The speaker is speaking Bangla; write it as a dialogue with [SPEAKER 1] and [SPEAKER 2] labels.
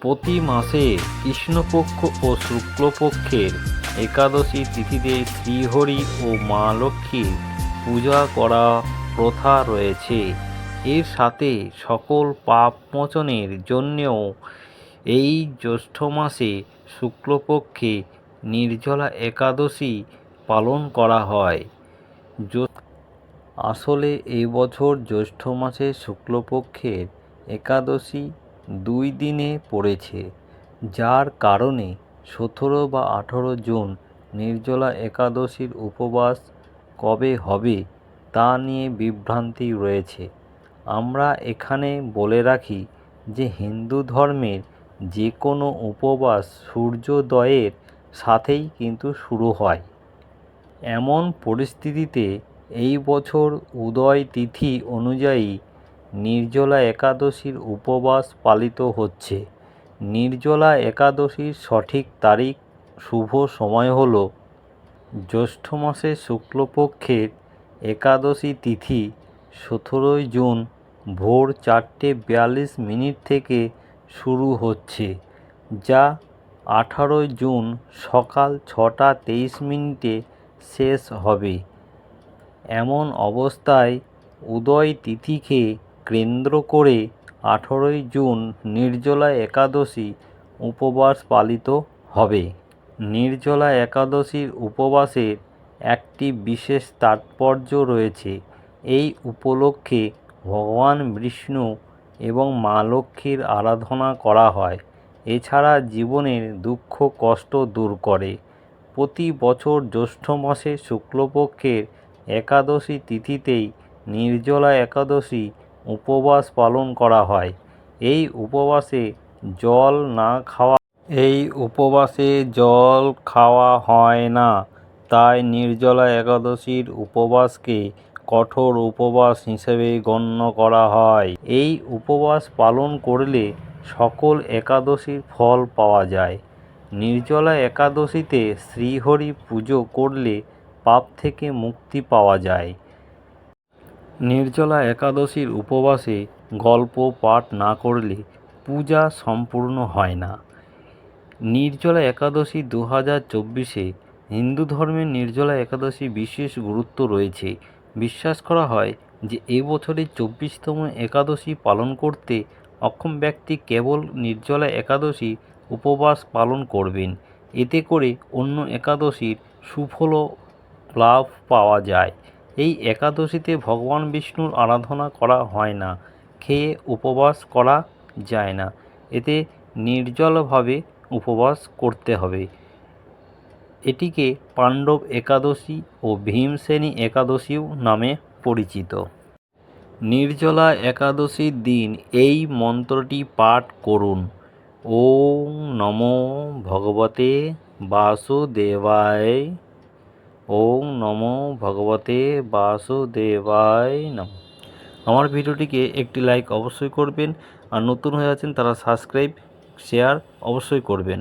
[SPEAKER 1] প্রতি মাসে কৃষ্ণপক্ষ ও শুক্লপক্ষের একাদশী তিথিতে শ্রীহরি ও মা লক্ষ্মীর পূজা করা প্রথা রয়েছে। এর সাথে সকল পাপ মোচনের জন্যেও এই জ্যৈষ্ঠ মাসে শুক্লপক্ষে নির্জলা একাদশী পালন করা হয়। আসলে এই বছর জ্যৈষ্ঠ মাসে শুক্লপক্ষের একাদশী দুই দিনে পড়েছে, যার কারণে সতেরো বা আঠেরো জুন নির্জলা একাদশীর উপবাস কবে হবে তা নিয়ে বিভ্রান্তি রয়েছে। আমরা এখানে বলে রাখি যে হিন্দু ধর্মের যে কোনো উপবাস সূর্যোদয়ের সাথেই কিন্তু শুরু হয়। এমন পরিস্থিতিতে এই বছর উদয় তিথি অনুযায়ী নির্জলা একাদশীর উপবাস পালিত হচ্ছে। নির্জলা একাদশীর সঠিক তারিখ, শুভ সময় হল জ্যৈষ্ঠ মাসের শুক্লপক্ষের একাদশী তিথি, সতেরোই জুন, ভোর চারটে বিয়াল্লিশ মিনিট থেকে শুরু হচ্ছে, যা আঠারোই জুন সকাল ছটা তেইশ মিনিটে শেষ হবে। এমন অবস্থায় উদয় তিথিকে কেন্দ্র করে আঠেরোই জুন নির্জলা একাদশী উপবাস পালিত হবে। নির্জলা একাদশীর উপবাসের একটি বিশেষ তাৎপর্য রয়েছে। এই উপলক্ষে ভগবান বিষ্ণু এবং মা লক্ষ্মীর আরাধনা করা হয়। এছাড়া জীবনের দুঃখ, কষ্ট দূর করে। প্রতি বছর জ্যৈষ্ঠ মাসে শুক্লপক্ষের একাদশী তিথিতেই নির্জলা একাদশী উপবাস পালন করা হয়। এই উপবাসে জল না খাওয়া এই উপবাসে জল খাওয়া হয় না। তাই নির্জলা একাদশীর উপবাসকে কঠোর উপবাস হিসেবে গণ্য করা হয়। এই উপবাস পালন করলে সকল একাদশীর ফল পাওয়া যায়। নির্জলা একাদশীতে শ্রীহরি পুজো করলে পাপ থেকে মুক্তি পাওয়া যায়। নির্জলা একাদশীর উপবাসে গল্প পাঠ না করলে পূজা সম্পূর্ণ হয় না। নির্জলা একাদশী দু হাজার চব্বিশে হিন্দু ধর্মের নির্জলা একাদশী বিশেষ গুরুত্ব রয়েছে। বিশ্বাস করা হয় যে এবছরের চব্বিশতম একাদশী পালন করতে অক্ষম ব্যক্তি কেবল নির্জলা একাদশী উপবাস পালন করবেন। এতে করে অন্য একাদশীর সুফল লাভ পাওয়া যায়। এই একাদশীতে ভগবান বিষ্ণুর আরাধনা করা হয় না, খেয়ে উপবাস করা যায় না। এতে নির্জলভাবে উপবাস করতে হবে। এটিকে পাণ্ডব একাদশী ও ভীমসেনী একাদশীও নামে পরিচিত। নির্জলা একাদশীর দিন এই মন্ত্রটি পাঠ করুন। ওং নমো ভগবতে বাসুদেবায় ওং নমো ভগবতে বাসুদেবায় নম। আমার ভিডিওটিকে একটি লাইক অবশ্যই করবেন, আর নতুন হয়ে আছেন তারা সাবস্ক্রাইব শেয়ার অবশ্যই করবেন।